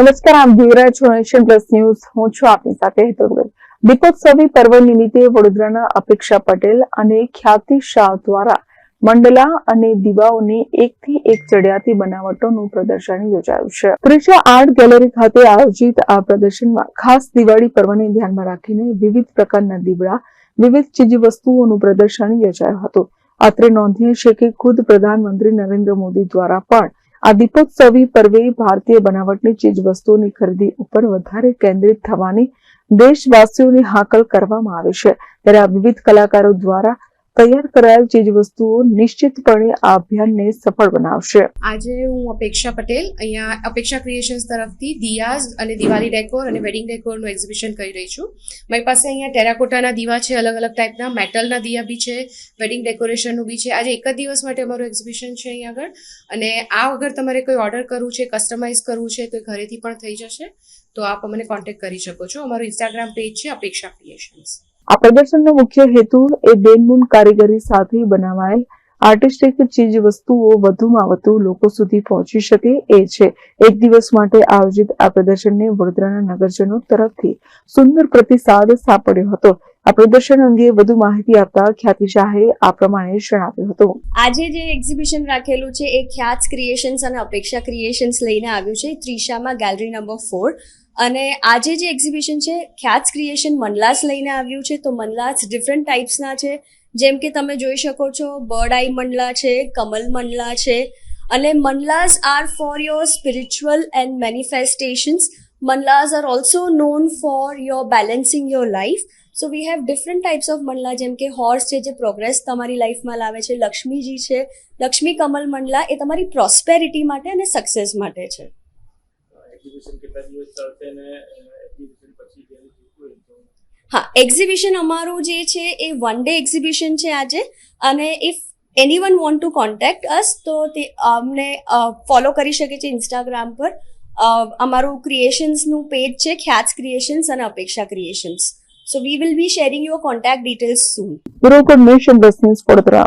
નમસ્કાર આપ જોઈ રહ્યા પ્લસ ન્યૂઝ. હું છું આપની સાથે હેતલ દીપોત્સવી પર્વ નિમિત્તે વડોદરાના અપેક્ષા પટેલ અને ખ્યાતિ શાહ દ્વારા મંડલા અને દીવાઓની એકથી એક ચડિયાતી બનાવટોનું પ્રદર્શન યોજાયું છે. ત્રીજા આર્ટ ગેલેરી ખાતે આયોજિત આ પ્રદર્શનમાં ખાસ દિવાળી પર્વને ધ્યાનમાં રાખીને વિવિધ પ્રકારના દીવડા, વિવિધ ચીજવસ્તુઓનું પ્રદર્શન યોજાયું હતું. અત્રે નોંધનીય છે કે ખુદ પ્રધાનમંત્રી નરેન્દ્ર મોદી દ્વારા પણ આ દીપોત્સવી પર્વે ભારતીય બનાવટની ચીજ વસ્તુઓની ખરીદી ઉપર વધારે કેન્દ્રિત થવાની દેશવાસીઓની હાકલ કરવામાં આવે છે. ત્યારે આ વિવિધ કલાકારો દ્વારા તૈયાર કરાયેલ ચીજ વસ્તુઓ નિશ્ચિતપણે આ અભિયાનને સફળ બનાવશે. આજે હું અપેક્ષા પટેલ અહીંયા અપેક્ષા ક્રિએશન્સ તરફથી દિયાઝ અને દિવાળી ડેકોર અને વેડિંગ ડેકોરનું એક્ઝિબિશન કરી રહી છું. મારી પાસે અહીંયા ટેરાકોટાના દીવા છે અલગ અલગ ટાઈપના, મેટલના દિયા બી છે, વેડિંગ ડેકોરેશનનું બી છે. આજે એક જ દિવસ માટે અમારું એક્ઝિબિશન છે અહીંયા આગળ. અને આ વગર તમારે કોઈ ઓર્ડર કરવું છે, કસ્ટમાઇઝ કરવું છે, તો ઘરેથી પણ થઈ જશે. તો આપ અમને કોન્ટેક્ટ કરી શકો છો. અમારું ઇન્સ્ટાગ્રામ પેજ છે, અપેક્ષા ક્રિએશન્સ. આ પ્રદર્શનનો મુખ્ય હેતુ એ બેનમૂન કારીગરી સાથે બનાવાયેલ આર્ટિસ્ટિક ચીજ વસ્તુઓ વધુમાં વધુ લોકો સુધી પહોંચી શકે એ છે. એક દિવસ માટે આયોજિત આ પ્રદર્શનને વડોદરાના નગરજનો તરફથી સુંદર પ્રતિસાદ સાંપડ્યો હતો. આ પ્રદર્શન અંગે વધુ માહિતી આપતા ખ્યાતિ શાહે આ પ્રમાણે જણાવ્યું હતું. આજે જે એક્ઝિબિશન રાખેલું છે એ ખ્યાત ક્રિએશન્સ અને અપેક્ષા ક્રિએશન્સ લઈને આવ્યું છે. ત્રિશામાં ગેલેરી નંબર ફોર અને આજે જે એક્ઝિબિશન છે ખ્યાત ક્રિએશન મનલાસ લઈને આવ્યું છે, તો મનલાસ ડિફરન્ટ ટાઈપ્સના છે. જેમ કે તમે જોઈ શકો છો બર્ડ આઈ મંડલા છે, કમલ મંડલા છે. અને mandalas are for your spiritual and manifestations mandalas are also known for your balancing your life so we have different types of mandala જેમ કે હોર્સ છે, જે પ્રોગ્રેસ તમારી લાઈફમાં લાવે છે. લક્ષ્મીજી છે, લક્ષ્મી કમલ મંડલા એ તમારી પ્રોસ્પેરિટી માટે અને સક્સેસ માટે છે. એક્ઝિબિશન કેટલા દિવસ ચાલશે અને એક્ઝિબિશન પછી જ્યારે જોઈતું હોય તો. હા એક્ઝિબિશન અમારું જે છે એ વન ડે એક્ઝિબિશન છે આજે. અને if anyone want to contact us તો તે અમને ફોલો કરી શકે છે ઇન્સ્ટાગ્રામ પર. અમારું ક્રિએશન્સનું પેજ છે ખ્યાત ક્રિએશન્સ અને Apeksha creations so we will be sharing your contact details soon bureau for nation plus Vadodara